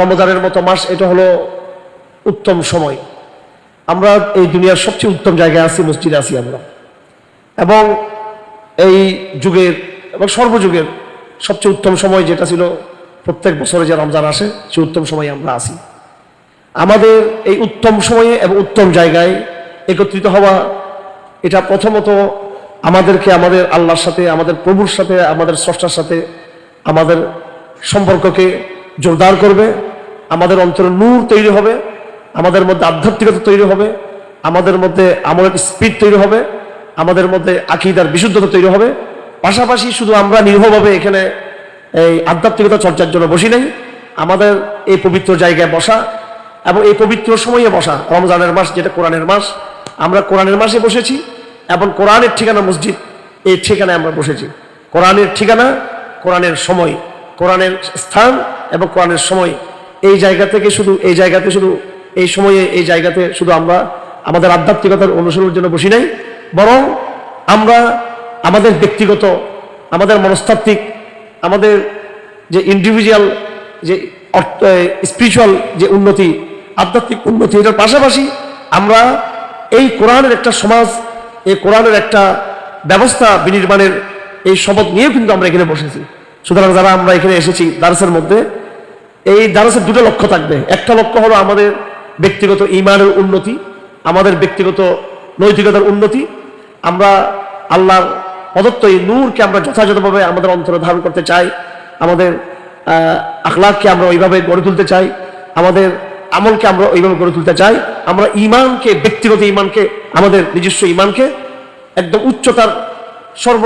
রমজানের মতো মাস, এটা হলো উত্তম সময়। আমরা এই দুনিয়ার সবচেয়ে উত্তম জায়গায় আছি, মসজিদে আছি আমরা। এবং এই যুগের, এবং সর্বযুগের সবচেয়ে উত্তম সময় যেটা ছিল প্রত্যেক বছরে যে রমজান আসে সে উত্তম সময়ে আমরা আসি আমাদের এই উত্তম সময়ে এবং উত্তম জায়গায় একত্রিত হওয়া, এটা প্রথমত আমাদেরকে, আমাদের আল্লাহর সাথে, আমাদের প্রভুর সাথে, আমাদের স্রষ্টার সাথে, আমাদের সম্পর্ককে জোরদার করবে। আমাদের অন্তরে নূর তৈরি হবে, আমাদের মধ্যে আধ্যাত্মিকতা তৈরি হবে, আমাদের মধ্যে আমলের স্পিড তৈরি হবে, আমাদের মধ্যে আকিদার বিশুদ্ধতা তৈরি হবে। পাশাপাশি শুধু আমরা নির্ভরভাবে এখানে এই আধ্যাত্মিকতা চর্চার জন্য বসি নাই, আমাদের এই পবিত্র জায়গায় বসা এবং এই পবিত্র সময়ে বসা, রমজানের মাস যেটা কোরআনের মাস, আমরা কোরআনের মাসে বসেছি এবং কোরআনের ঠিকানা মসজিদ, এই ঠিকানায় আমরা বসেছি। কোরআনের ঠিকানা, কোরআনের সময়, কোরআনের স্থান এবং কোরআনের সময় এই জায়গা থেকে শুধু, এই জায়গাতে শুধু, এই সময়ে এই জায়গাতে শুধু আমরা আমাদের আধ্যাত্মিকতার অনুসরণের জন্য বসি নাই, বরং আমরা আমাদের ব্যক্তিগত, আমাদের মনস্তাত্ত্বিক, আমাদের যে ইন্ডিভিজুয়াল যে স্পিরিচুয়াল যে উন্নতি, আধ্যাত্মিক উন্নতি, এটার পাশাপাশি আমরা এই কোরআনের একটা সমাজ, এই কোরআনের একটা ব্যবস্থা বিনির্মাণের এই শপথ নিয়েও কিন্তু আমরা এখানে বসেছি। সুতরাং যারা আমরা এখানে এসেছি, দারসের মধ্যে এই দারসের দুটো লক্ষ্য থাকবে। একটা লক্ষ্য হলো আমাদের ব্যক্তিগত ইমানের উন্নতি আমাদের ব্যক্তিগত নৈতিকতার উন্নতি। আমরা আল্লাহর প্রদত্ত এই নূরকে আমরা যথাযথভাবে আমাদের অন্তরে ধারণ করতে চাই আমাদের আহ, আখলাককে আমরা ওইভাবে গড়ে তুলতে চাই আমাদের আমলকে আমরা ওইভাবে গড়ে তুলতে চাই। আমরা ইমানকে ব্যক্তিগত ইমানকে আমাদের নিজস্ব ইমানকে একদম উচ্চতার সর্ব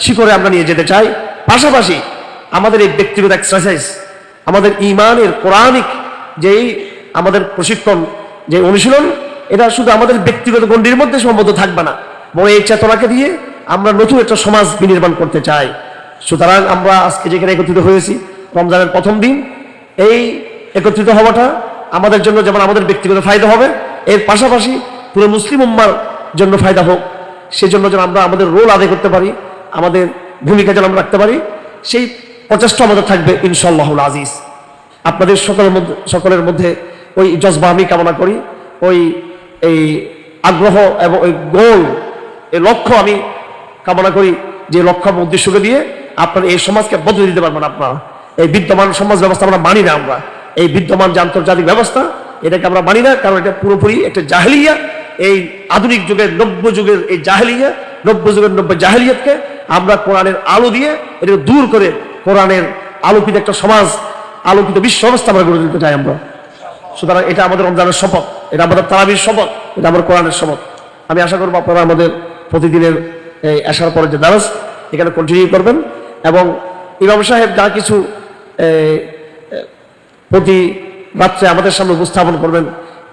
শিখরে আমরা নিয়ে যেতে চাই। পাশাপাশি আমাদের এই ব্যক্তিগত এক্সারসাইজ আমাদের ইমানের কোরআনিক যেই আমাদের প্রশিক্ষণ যে অনুশীলন, এটা শুধু আমাদের ব্যক্তিগত গণ্ডির মধ্যে সম্বদ্ধ থাকবে না। বরং এই চেতনাকে দিয়ে আমরা নতুন একটা সমাজ বিনির্মাণ করতে চাই। সুতরাং আমরা আজকে যেখানে একত্রিত হয়েছি, রমজানের প্রথম দিন, এই একত্রিত হওয়াটা আমাদের জন্য যেমন আমাদের ব্যক্তিগত ফায়দা হবে, এর পাশাপাশি পুরো মুসলিম উম্মার জন্য ফায়দা হোক। সেজন্য যেন আমরা আমাদের রোল আদায় করতে পারি, আমাদের ভূমিকা যেন আমরা রাখতে পারি, সেই প্রচেষ্টা আমাদের থাকবে ইনশাল্লাহুল আজিজ। আপনাদের সকলের মধ্যে সকলের মধ্যে ওই জজবা আমি কামনা করি, ওই এই আগ্রহ এবং ওই গোল, এই লক্ষ্য আমি কামনা করি যে লক্ষ্য উদ্দেশ্যকে দিয়ে আপনার এই সমাজকে বদলে দিতে পারবেন আপনারা। এই বিদ্যমান সমাজ ব্যবস্থা আমরা মানি না আমরা। এই বিদ্যমান যে আন্তর্জাতিক ব্যবস্থা, এটাকে আমরা মানি না, কারণ এটা পুরোপুরি একটা জাহেলিয়া। এই আধুনিক যুগের নব্য যুগের এই জাহেলিয়া, নব্য যুগের নব্য জাহেলিয়াতকে আমরা কোরআনের আলো দিয়ে এটাকে দূর করে কোরআনের আলোকিত একটা সমাজ, আলোকিত বিশ্ব ব্যবস্থা আমরা গড়ে তুলতে চাই আমরা। সুতরাং এটা আমাদের রমজানের শপথ, এটা আমাদের তারাবির শপথ, এটা আমার কোরআনের শপথ। আমি আশা করব আপনারা আমাদের প্রতিদিনের এই আসার পরে যে দারাজ, এখানে কন্টিনিউ করবেন এবং ইমাম সাহেব যা কিছু প্রতি রাত্রে আমাদের সামনে উপস্থাপন করবেন,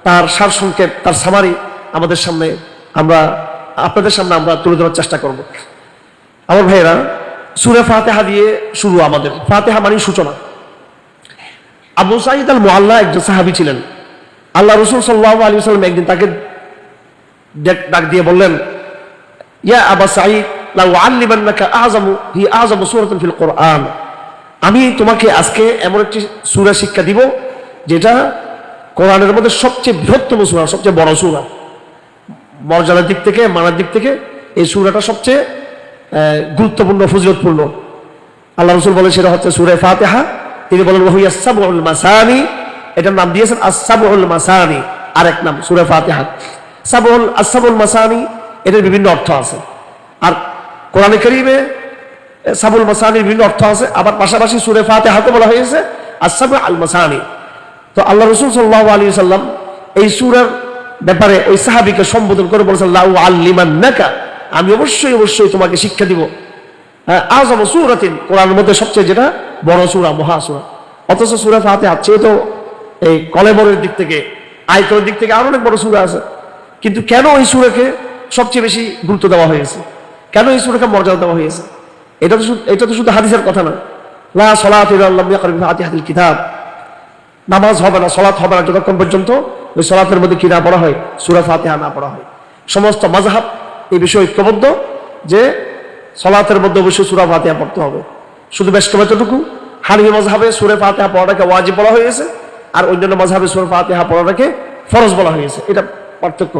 তার সার সংক্ষেপ, তার সামারি আমাদের সামনে আমরা, আপনাদের সামনে আমরা তুলে ধরার চেষ্টা করব। আমার ভাইয়েরা সুরে ফাতেহা দিয়ে শুরু আমাদের। ফাতেহা মানে সূচনা। আবু সাইদ আল মোয়াল্লা একজন সাহাবি ছিলেন। আল্লাহ রসুল সাল্লাহ আলী সাল্লাম একদিন তাকে ডাক- দিয়ে বললেন, ইয়া আবা সাইদ আমি তোমাকে আজকে এমন একটি সূরা শিক্ষা দিব, যেটা কোরআনের মধ্যে সবচেয়ে বৃহত্তম সূরা, সবচেয়ে বড় সূরা। মর্যাদার দিক থেকে, মানার দিক থেকে এই সূরাটা সবচেয়ে গুরুত্বপূর্ণ, ফজিলতপূর্ণ। আল্লাহ রসুল বলেন, সেটা হচ্ছে সুরে ফাতেহা। তিনি বলেন ওহিয়া সাবুল মাসানি। এটার নাম দিয়েছেন আসাবুল মাসানি। আরেক নাম, সুরে ফাতেহা। সাবুল আসাবুল মাসানি, এটার বিভিন্ন অর্থ আছে। আর কোরআনে করিমে সাবুল মাসানির বিভিন্ন অর্থ আছে। আবার পাশাপাশি সুরে ফাতেহাতে বলা হয়েছে আসাবু আল মাসানি। তো আল্লাহ রসুল সাল্লাহ আলী সাল্লাম এই সুরের ব্যাপারে ওই সাহাবিকে সম্বোধন করে বলেছেন লাউ আল্লিমান নাকা আমি অবশ্যই অবশ্যই তোমাকে শিক্ষা দিব। হ্যাঁ আজম সুরাতিন কোরআনের মধ্যে সবচেয়ে যেটা বড় সুরা মহাসুরা অথচ সুরা ফাতে আছে তো এই কলেবরের দিক থেকে আয়তনের দিক থেকে আরও অনেক বড় সুরা আছে। কিন্তু কেন এই সুরাকে সবচেয়ে বেশি গুরুত্ব দেওয়া হয়েছে? কেন এই সুরাকে মর্যাদা দেওয়া হয়েছে? এটা তো এটা তো শুধু হাদিসের কথা না লা সলাত কিতাব। নামাজ হবে না সলাৎ হবে না যতক্ষণ পর্যন্ত ওই সলাতের মধ্যে কি না পড়া হয়, সুরা ফাতেহা না পড়া হয়। সমস্ত মাযহাব এই বিষয়ে ঐক্যবদ্ধ যে সলাতের মধ্যে অবশ্যই সুরা ফাতেহা পড়তে হবে। শুধু বেশ কবে এতটুকু, হানিফি মজহাবে সুরে ফাতেহা পড়াটাকে ওয়াজিব বলা হয়েছে আর অন্যান্য মজহাবে সুরে ফাতেহা পড়াটাকে ফরজ বলা হয়েছে এটা পার্থক্য।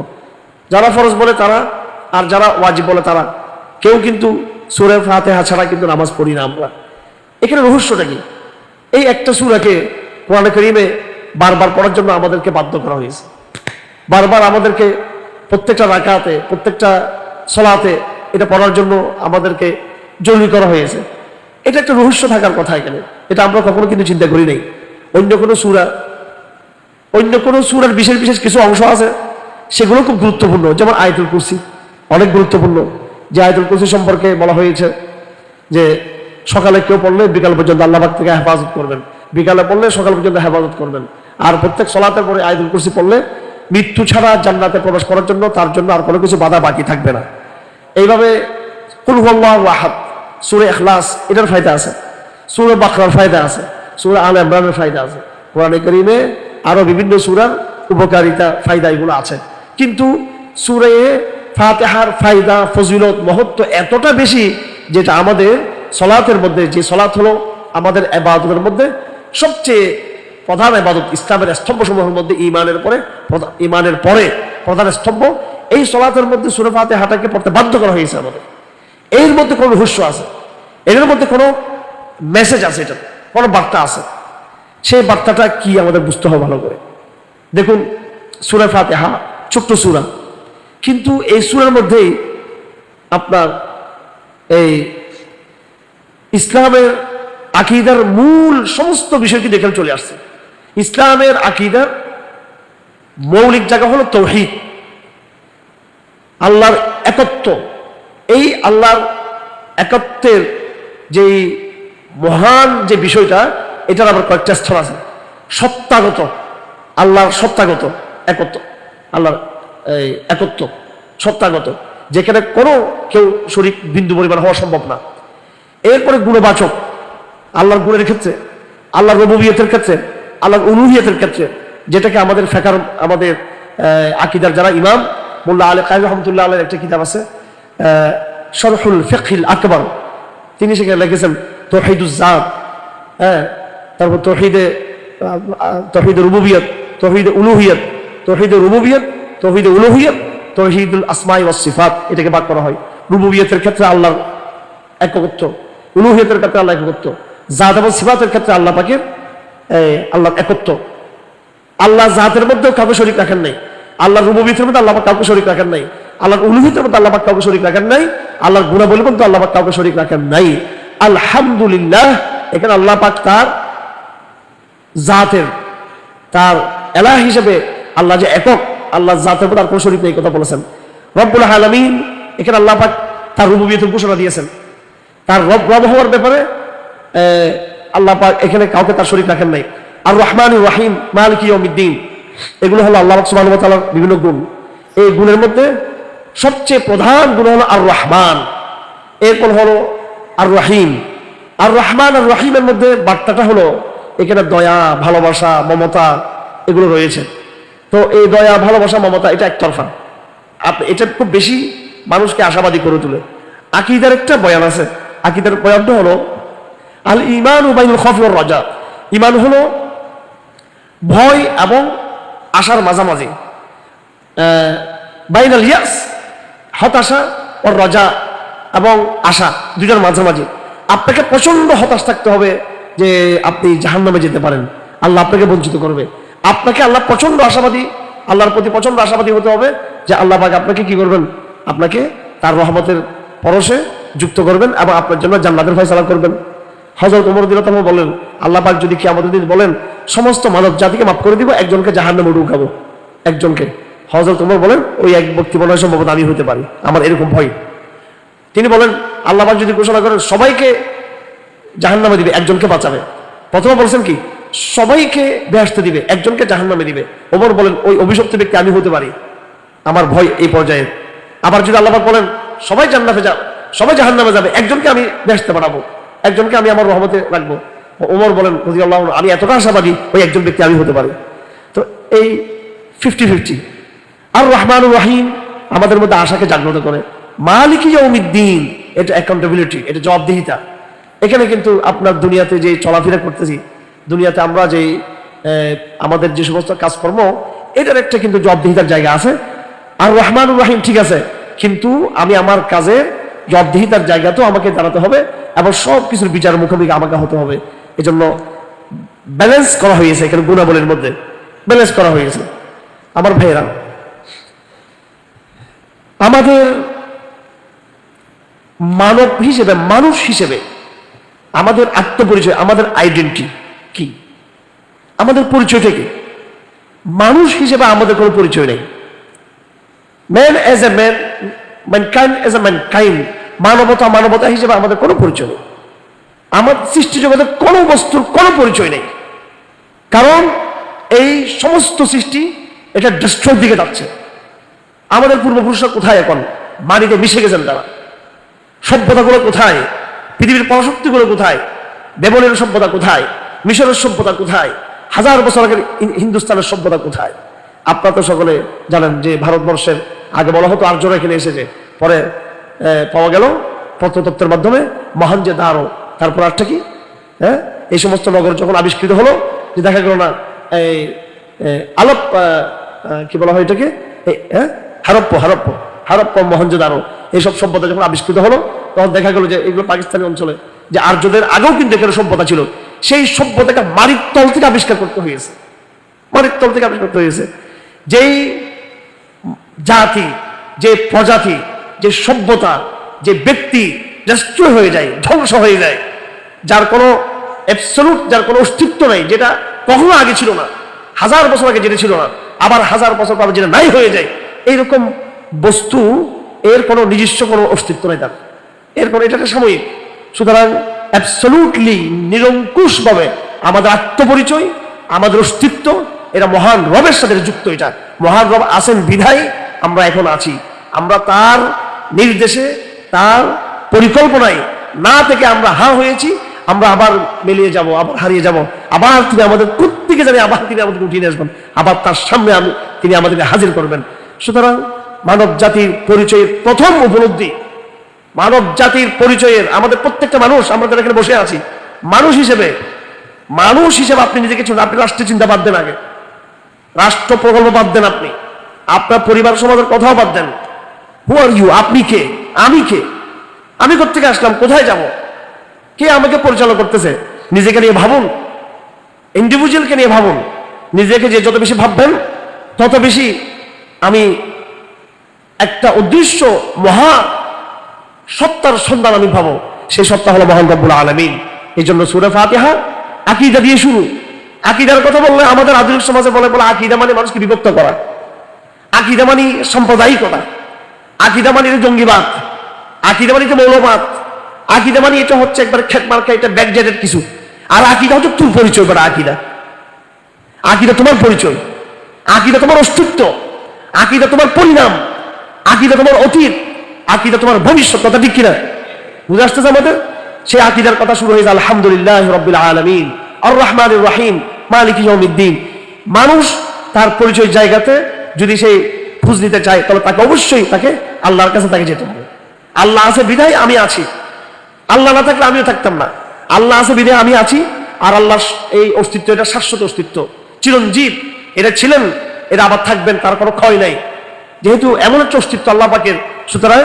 যারা ফরজ বলে তারা, আর যারা ওয়াজিব বলে তারা, কেউ কিন্তু সুরে ফাতেহা ছাড়া কিন্তু নামাজ পড়ি না আমরা। এখানে রহস্যটা কি? এই একটা সুরাকে কোরআন করিমে বারবার পড়ার জন্য আমাদেরকে বাধ্য করা হয়েছে। বারবার আমাদেরকে প্রত্যেকটা রাকাতে, প্রত্যেকটা সলাতে এটা পড়ার জন্য আমাদেরকে জরুরি করা হয়েছে। এটা একটা রহস্য থাকার কথা এখানে। এটা আমরা কখনো কিন্তু চিন্তা করি নাই। অন্য কোনো সুরা, অন্য কোনো সুরার বিশেষ বিশেষ কিছু অংশ আছে, সেগুলো খুব গুরুত্বপূর্ণ। যেমন আয়তুল কুরসি, অনেক গুরুত্বপূর্ণ। যে আয়তুল কুরসি সম্পর্কে বলা হয়েছে যে সকালে কেউ পড়লে বিকাল পর্যন্ত আল্লাহবাক থেকে হেফাজত করবেন। বিকালে পড়লে সকাল পর্যন্ত হেফাজত করবেন। আর প্রত্যেক সলাতের পরে আয়তুল কুরসি পড়লে মৃত্যু ছাড়া জান্নাতে প্রবেশ করার জন্য তার জন্য আর কোনো কিছু বাধা বাকি থাকবে না। এইভাবে কুল হুয়াল্লাহু আহাদ, সূরা ইখলাস, এটার ফায়দা আছে। সূরা বাকরার ফায়দা আছে, সূরা আল ইমরানের ফায়দা আছে। কোরআনে কারীমে আরও বিভিন্ন সুরার উপকারিতা ফায়দা এগুলো আছে। কিন্তু সূরা ফাতেহার ফায়দা, ফজিলত, মহত্ব এতটা বেশি যেটা আমাদের সলাতের মধ্যে, যে সলাত হলো আমাদের এবাদতের মধ্যে সবচেয়ে প্রধান এবাদত ইসলামের স্তম্ভসমূহের মধ্যে ইমানের পরে ইমানের পরে প্রধান স্তম্ভ। এই সলাতের মধ্যে সুরে ফাতিহাটাকে পড়তে বাধ্য করা হয়েছে আমাদের। এর মধ্যে কোনো রহস্য আছে? এর মধ্যে কোনো মেসেজ আছে এটা কোনো বার্তা আছে? সেই বার্তাটা কি আমাদের বুঝতে হবে ভালো করে। দেখুন, সুরা ফাতেহা ছোট্ট সুরা। কিন্তু এই সুরার মধ্যেই আপনার এই ইসলামের আকিদার মূল সমস্ত বিষয়টি দেখে চলে আসছে। ইসলামের আকিদার মৌলিক জায়গা হলো তৌহিদ। আল্লাহর একত্ব। এই আল্লাহর একত্বের যেই মহান যে বিষয়টা, এটার আবার কয়েকটা স্তর আছে। সত্তাগত। আল্লাহর সত্তাগত একত্ব। আল্লাহর, এই, একত্ব। সত্তাগত। যেখানে কোনো কেউ শরীর বিন্দু পরিমাণ হওয়া সম্ভব না। এরপরে গুণবাচক। আল্লাহর গুণের ক্ষেত্রে, আল্লাহর রবুবিয়তের ক্ষেত্রে আল্লাহর উলুহিয়তের ক্ষেত্রে যেটাকে আমাদের ফেকার আমাদের আকিদার যারা ইমাম মোল্লা আলী কাইম রহমতুল্লাহ আলের একটা কিতাব আছে আহ, শরফুল ফেকিল আকবর। তিনি সেখানে লিখেছেন তহিদুজ্জাদ হ্যাঁ তারপর তহিদে তহিদ রুবুবিয়ত তহিদ উলুহিয়ত তহিদ রুবুবিয়ত তহিদ উলুহিয়ত তহিদুল আসমাই ওয়াস সিফাত এটাকে বাদ করা হয়। রুবুবিয়তের ক্ষেত্রে আল্লাহর একত্ব উলুহিয়তের ক্ষেত্রে আল্লাহ একত্ব জাত এবং সিফাতের ক্ষেত্রে আল্লাহ পাকের আল্লাহর একত্ব। আল্লাহ জাহাতের মধ্যেও কাউকে শরিক রাখেন নাই। আল্লাহ রুববিতের মধ্যে আল্লাহ কাউকে শরিক রাখেন নাই। আল্লাহর উলুহিতের মধ্যে আল্লাহ কাউকে শরিক রাখেন নাই। আল্লাহর গুণাবলীর মধ্যে আল্লাহ কাউকে শরিক রাখেন নাই। আলহামদুলিল্লাহ, এখানে আল্লাহ পাক তার জাতের, তার এলাহ হিসেবে আল্লাহ যে একক আল্লাহ জাতের মধ্যে আর কোনো শরিক নেই কথা বলেছেন। রব্বুল আলমিন, এখানে আল্লাহ পাক তার রুববিয়তের ঘোষণা দিয়েছেন। তার রব রব হওয়ার ব্যাপারে আল্লাহ এখানে কাউকে তার শরীক রাখেন নাই। আর রহমান রাহিম, মালিক ইয়মিদ্দিন এগুলো হলো আল্লাহ সুবহানাহু ওয়া তাআলার বিভিন্ন গুণ। এই গুণের মধ্যে সবচেয়ে প্রধান গুণ হলো আর রহমান এরপর হলো আর রাহিম আর রহমান আর রাহিমের মধ্যে বার্তাটা হলো, এখানে দয়া, ভালোবাসা, মমতা এগুলো রয়েছে। তো এই দয়া, ভালোবাসা, মমতা এটা একতরফা। আপ, এটা খুব বেশি মানুষকে আশাবাদী করে তোলে। আকিদার একটা বয়ান আছে। আকিদার বয়ানটা হলো আল ইমান উবাইনুল খফিউর রাজা ইমান হলো ভয় এবং আশার মাঝামাঝি। বাইনাল ইয়াস, হতাশা ও রজা এবং আশা দুটার মাঝামাঝি। আপনাকে প্রচণ্ড হতাশ থাকতে হবে যে আপনি জাহান্নামে যেতে পারেন। আল্লাহ আপনাকে বঞ্চিত করবে। আপনাকে আল্লাহ প্রচণ্ড আশাবাদী, আল্লাহর প্রতি প্রচণ্ড আশাবাদী হতে হবে যে আল্লাহ পাক আপনাকে কি করবেন? আপনাকে তার রহমতের পরশে যুক্ত করবেন এবং আপনার জন্য জান্নাতের ফয়সালা করবেন। হজরত উমর দিল তখন বলেন, আল্লাহ পাক যদি কি আমাদের দিন বলেন, সমস্ত মানব জাতিকে মাফ করে দিব, একজনকে জাহান্নামে ঢুকাবো, একজনকে। হজরত উমর বলেন, ওই এক ব্যক্তি মনে হয় সম্ভবত আমি হতে পারি, আমার এরকম ভয়। তিনি বলেন, আল্লাহ পাক যদি ঘোষণা করেন, সবাইকে জাহান্নামে দিবে, একজনকে বাঁচাবে। প্রথমে বলছেন কি, সবাইকে বেহেস্তে দিবে, একজনকে জাহান্নামে দিবে। ওমর বলেন, ওই অভিশপ্ত ব্যক্তি আমি হতে পারি, আমার ভয় এই পর্যায়ে। আবার যদি আল্লাহ পাক বলেন, সবাই জান্নাতে যাও সবাই জাহান্নামে যাবে, একজনকে আমি বেহেস্তে বাড়াবো একজনকে আমি আমার রহমতে রাখব। ওমর বলেন রদি আল্লাহ আমি এতটা আশাবাদী ওই একজন ব্যক্তি আমি হতে পারি। তো এই ফিফটি ফিফটি আর রহমানুর রাহিম আমাদের মধ্যে আশাকে জাগ্রত করে। মালিক ইয়ৌমিদ্দিন এটা অ্যাকাউন্টেবিলিটি এটা জবাবদিহিতা। এখানে কিন্তু আপনার দুনিয়াতে যে চলাফেরা করতেছি, দুনিয়াতে আমরা যে আমাদের যে সমস্ত কাজকর্ম, এটার একটা কিন্তু জবাবদিহিতার জায়গা আছে। আর রহমানুর রাহিম ঠিক আছে, কিন্তু আমি আমার কাজে জবাবদিহিতার জায়গাতেও আমাকে দাঁড়াতে হবে এবং সব কিছুর বিচার মুখোমুখি আমাকে হতে হবে। এজন্য ব্যালেন্স করা হয়েছে এখানে গুণাবলীর মধ্যে। ব্যালেন্স করা হয়েছে আমার ভাইয়েরা, আমাদের মানব হিসেবে, মানুষ হিসেবে আমাদের আত্মপরিচয়, আমাদের আইডেন্টি কি? আমাদের পরিচয়টা কি? মানুষ হিসেবে আমাদের কোনো পরিচয় নেই। Man as a man mankind as a mankind মানবতা মানবতা হিসেবে আমাদের কোনো পরিচয় নেই। আমার সৃষ্টি জগতের কোনো বস্তুর কোনো পরিচয় নেই। কারণ এই সমস্ত সৃষ্টি এটা ডিস্ট্রয়ের দিকে যাচ্ছে। আমাদের পূর্বপুরুষরা কোথায় এখন? মাটিতে মিশে গেছেন তারা। সভ্যতাগুলো কোথায়? পৃথিবীর পরাশক্তিগুলো কোথায়? বেবনের সভ্যতা কোথায়? মিশরের সভ্যতা কোথায়? হাজার বছর আগের হিন্দুস্তানের সভ্যতা কোথায়? আপনারা তো সকলে জানেন যে ভারতবর্ষের আগে বলা হতো আর্যরা এখানে এসেছে পরে পাওয়া গেল প্রত্নতত্ত্বের মাধ্যমে মহান যে দারো তারপর আরটা কি? হ্যাঁ এই সমস্ত নগর যখন আবিষ্কৃত হলো, যে দেখা গেল না, এই আলপ কি বলা হয় এটাকে? হ্যাঁ হারপ্প হারপ্প হারপ্প মহেঞ্জোদারো এইসব সভ্যতা যখন আবিষ্কৃত হলো, তখন দেখা গেল যে এগুলো পাকিস্তানি অঞ্চলে, যে আর্যদের আগেও কিন্তু এখানে সভ্যতা ছিল, সেই সভ্যতাকে মারির তল থেকে আবিষ্কার করতে হয়েছে। মারির তল থেকে আবিষ্কার করতে হয়েছে। যেই জাতি, যে প্রজাতি, যে সভ্যতা, যে ব্যক্তি ডিস্ট্রয় হয়ে যায়, ধ্বংস হয়ে যায়। যার কোনো অ্যাবসলুট যার কোনো অস্তিত্ব নেই, যেটা কখনো আগে ছিল না, হাজার বছর আগে যেটা ছিল না, আবার হাজার বছর পর যেটা নাই হয়ে যায়, এইরকম বস্তু, এর কোনো নিজস্ব কোনো অস্তিত্ব নেই তার। এর কোনো, এটা সাময়িক। সুতরাং অ্যাবসলুটলি নিরঙ্কুশভাবে আমাদের আত্মপরিচয়, আমাদের অস্তিত্ব এটা মহান রবের সাথে যুক্ত এটা। মহান রব আসেন বিধায় আমরা এখন আছি। আমরা তার নির্দেশে, তার পরিকল্পনায় না থেকে আমরা হা হয়েছি, আমরা আবার মিলিয়ে যাব, আবার হারিয়ে যাব, আবার তিনি আমাদের প্রত্যেকে জানি আবার তিনি আমাদেরকে উঠিয়ে আসবেন, আবার তার সামনে আমি, তিনি আমাদেরকে হাজির করবেন। সুতরাং মানব জাতির পরিচয়ের প্রথম উপলব্ধি, মানব জাতির পরিচয়ের আমাদের প্রত্যেকটা মানুষ, আমরা যারা এখানে বসে আছি, মানুষ হিসেবে মানুষ হিসেবে আপনি নিজেকে আপনি রাষ্ট্রের চিন্তা বাদ দেন আগে। রাষ্ট্র প্রকল্প বাদ দেন আপনি। আপনার পরিবার সমাজের কথাও বাদ দেন। হু আর ইউ আপনি কে? আমি কে? আমি কোথেকে আসলাম? কোথায় যাব? কে আমাকে পরিচালনা করতেছে? নিজেকে নিয়ে ভাবুন। ইন্ডিভিজুয়ালকে নিয়ে ভাবুন। নিজেকে যে যত বেশি ভাববেন, তত বেশি আমি একটা উদ্দেশ্য মহা সত্তার সন্ধান আমি পাবো। সেই সত্তা হলো মহান রব্বুল আলমিন। এই জন্য সুরে ফাতিহা আকিদা দিয়ে শুরু। আকিদার কথা বললে আমাদের আধুনিক সমাজে বলে বলে আকিদা মানে মানুষকে বিভক্ত করা। আকিদা মানে সাম্প্রদায়িকতা আকিদা মানে এটা জঙ্গিবাদ আকিদা মানে এটা মৌলবাদ আকিদা মানে এটা হচ্ছে একবার খেত মার্কা, এটা ব্যাকডেটেড কিছু। আর আকিদা হচ্ছে তোর পরিচয় বড় আকিদা। আকিদা তোমার পরিচয়, আকিদা তোমার অস্তিত্ব, আকিদা তোমার পরিণাম, আকিদা তোমার অতীত, আকিদা তোমার ভবিষ্যৎ, কথা ঠিক কিনা? বুঝে আসতেছে আমাদের? সেই আকিদার কথা শুরু হয়েছে আলহামদুলিল্লাহ রব্বিল আলমিন আর রহমান রাহিম, মালিক ইয়মিদ্দিন মানুষ তার পরিচয় জায়গাতে যদি সেই খুঁজ নিতে চায়, তাহলে তাকে অবশ্যই তাকে আল্লাহর কাছে তাকে যেতে হবে। আল্লাহ আছে বিধায় আমি আছি। আল্লাহ না থাকলে আমিও থাকতাম না। আল্লাহ আছে বিধায় আমি আছি, আর আল্লাহ এই অস্তিত্ব, এটা শাশ্বত অস্তিত্ব। চিরঞ্জীব এটা ছিলেন এটা আবার থাকবেন, তার কোনো ক্ষয় নাই। যেহেতু এমন একটা অস্তিত্ব আল্লাহ পাকের। সুতরাং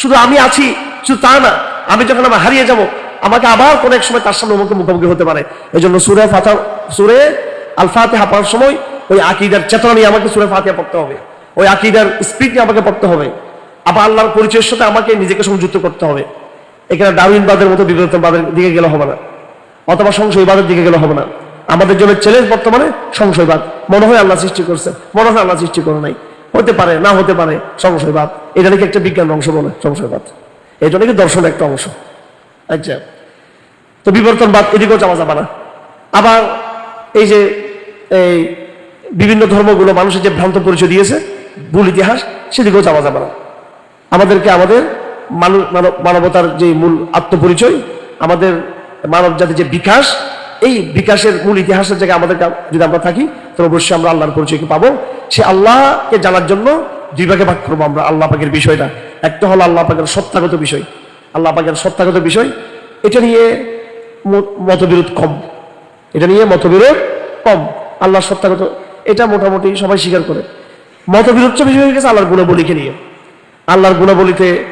শুধু আমি আছি, শুধু তা না, আমি যখন আমার হারিয়ে যাব, আমাকে আবার কোনো এক সময় তার সামনে মুখে মুখোমুখি হতে পারে। এই জন্য সুরে ফাতা সুরে আল ফাতেহা পড়ার সময় ওই আকিদার চেতনা নিয়ে আমাকে সুরে ফাতিহা পড়তে হবে। ওই আকিদার স্পিড নিয়ে আমাকে পড়তে হবে। আবার আল্লাহর পরিচয়ের সাথে আমাকে নিজেকে সংযুক্ত করতে হবে। এখানে ডাউইনবাদের মতো বিবর্তনবাদের দিকে গেলে হবে না। অথবা সংশয়বাদের দিকে গেলে হবে না। আমাদের জন্য চ্যালেঞ্জ বর্তমানে সংশয়বাদ মনে হয় আল্লাহ সৃষ্টি করছে মনে হয় আল্লাহ সৃষ্টি করে নাই। হতে পারে, না হতে পারে সংশয়বাদ এটা নাকি একটা বিজ্ঞান অংশ বলে সংশয়বাদ এটা নাকি দর্শন একটা অংশ। আচ্ছা। তো বিবর্তনবাদ, এদিকেও যাওয়া যাবে না। আবার এই যে এই বিভিন্ন ধর্মগুলো মানুষের যে ভ্রান্ত পরিচয় দিয়েছে, ভুল ইতিহাস, সেদিকেও যাওয়া যাবে না। আমাদেরকে আমাদের মানু- মানব- মানবতার যে মূল আত্মপরিচয়, আমাদের মানব জাতির যে বিকাশ, এই বিকাশের মূল ইতিহাসের জায়গায় আমাদের যদি আমরা থাকি, তাহলে অবশ্যই আমরা আল্লাহর পরিচয়কে পাবো? সে আল্লাহকে জানার জন্য দুই ভাগে ভাগ করব আমরা, আল্লাহ পাকের বিষয়টা। একটা হলো আল্লাহ পাকের সত্তাগত বিষয়। আল্লাহ পাকের সত্তাগত বিষয়, এটা নিয়ে মতবিরোধ কম। এটা নিয়ে মতবিরোধ কম। আল্লাহর সত্যাগত এটা মোটামুটি সবাই স্বীকার করে। মতবিরোধ বিষয় হয়ে গেছে, আল্লাহর গুণাবলীকে নিয়ে। আল্লাহর গুণাবলীতে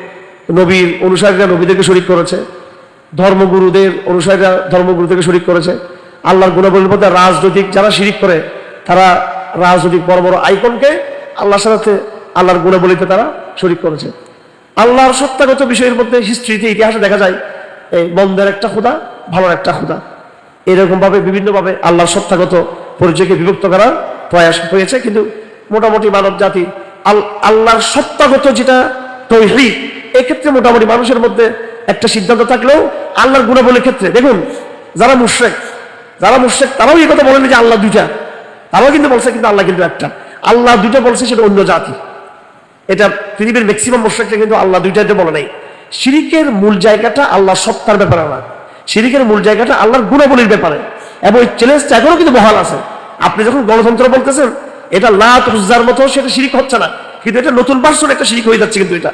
নবীর অনুসারীরা নবীদেরকে শরিক করেছে। ধর্মগুরুদের অনুসারীরা ধর্মগুরুদেরকে শরিক করেছে। আল্লাহর গুণাবলীর মধ্যে রাজনৈতিক যারা শিরিক করে, তারা রাজনৈতিক বড় বড় আইকনকে আল্লাহর সাথে, আল্লাহর গুণাবলীতে তারা শরিক করেছে। আল্লাহর সত্যাগত বিষয়ের মধ্যে হিস্ট্রিতে, ইতিহাসে দেখা যায়, এই মন্দের একটা খুদা ভালোর একটা খুদা এরকমভাবে বিভিন্নভাবে আল্লাহর সত্যাগত পরিচয়কে বিভক্ত করার প্রয়াস হয়েছে, কিন্তু মোটামুটি মানব জাতি আল, আল্লাহর সত্যাগত যেটা তৈরি এক্ষেত্রে মোটামুটি মানুষের মধ্যে একটা সিদ্ধান্ত থাকলেও আল্লাহর গুণাবলীর ক্ষেত্রে, দেখুন, যারা মুশ্রেক যারা মুশ্রেক, তারাও এই কথা বলেন যে আল্লাহ দুইটা, তারাও কিন্তু বলছে কিন্তু আল্লাহ কিন্তু একটা। আল্লাহ দুইটা বলছে সেটা অন্য জাতি। এটা পৃথিবীর ম্যাক্সিমাম মুশ্রিকরা কিন্তু আল্লাহ দুইটাতে বলে নাই। শিরিকের মূল জায়গাটা আল্লাহ সত্তার ব্যাপারে না। শিরিকের মূল জায়গাটা আল্লাহর গুণাবলীর ব্যাপারে। এবং এই চ্যালেঞ্জটা এখনও কিন্তু বহাল আছে। আপনি যখন গণতন্ত্র বলতেছেন, এটা লাত মতো সেটা শিরিক হচ্ছে না। কিন্তু এটা নতুন ভার্সন একটা শিরিক হয়ে যাচ্ছে কিন্তু এটা।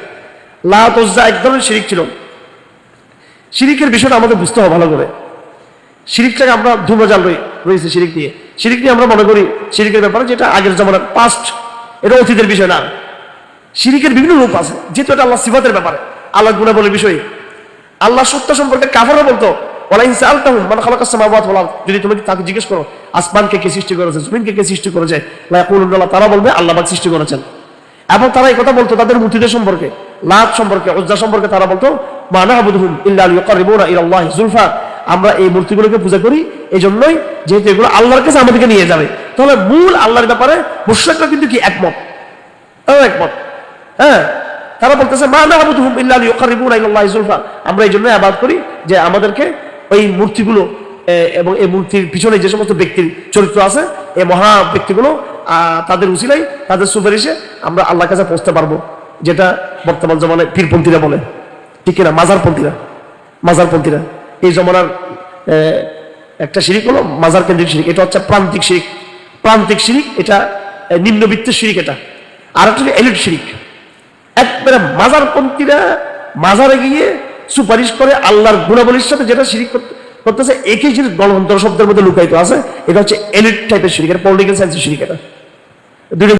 লাত এক ধরনের শিরিক ছিল। শিরিকের বিষয়টা আমাদের বুঝতে হবে ভালো করে। শিরিকটাকে আমরা ধূম্রজাল রয়েছে শিরিক নিয়ে। শিরিক নিয়ে আমরা মনে করি শিরিকের ব্যাপারে যেটা আগের জমানার পাস্ট এটা অতীতের বিষয় না। শিরিকের বিভিন্ন রূপ আছে, যেহেতু এটা আল্লাহ সিফাতের ব্যাপারে। আল্লাহ গুণাবলীর বিষয়ে। আল্লাহ সত্য সম্পর্কে কাফারও বলতো যদি তুমি তাকে জিজ্ঞেস করো, আসমানকে কে সৃষ্টি করেছে? জমিনকে কে সৃষ্টি করেছে? তারা বলবে সৃষ্টি করেছেন। এবং তারা এই কথা বলতো তাদের মূর্তিদের সম্পর্কে লাত সম্পর্কে, উজ্জা সম্পর্কে তারা বলতো আমরা এই মূর্তিগুলোকে পূজা করি এই জন্যই যেহেতু এগুলো আল্লাহর কাছে আমাদেরকে নিয়ে যাবে। তাহলে মূল আল্লাহর ব্যাপারে মুশরিকরা কিন্তু কি একমত? একমত। হ্যাঁ? তারা বলতেছে, মা না আমরা এই জন্য আবাদ করি যে আমাদেরকে ওই মূর্তিগুলো এবং এই মূর্তির পিছনে যে সমস্ত ব্যক্তির চরিত্র আছে এই মহা ব্যক্তিগুলো তাদের উচিলাই তাদের সুপারিশে আমরা আল্লাহর কাছে পৌঁছতে পারব যেটা বর্তমান জমানায় পীরপন্থীরা বলে। ঠিক কিনা? মাজারপন্থীরা। মাজারপন্থীরা। এই জমানার একটা শিরিক হলো মাজার কেন্দ্রিক শিরিক। এটা হচ্ছে প্রান্তিক শিরিক। প্রান্তিক শিরিক এটা আহ, নিম্নবিত্তের শিরিক এটা। আর একটা এলিট শিরিক। একবারে মাজারপন্থীরা মাজারে গিয়ে সুপারিশ করে আল্লাহর গুণাবলীর সাথে যেটা শিরিক করতে- করতেছে, একই জিনিস গণতন্ত্র শব্দের মধ্যে লুকায়িত আছে। এটা হচ্ছে এলিট টাইপের শিরিক, এটা পলিটিক্যাল সায়েন্সের শিরিক এটা। দুটো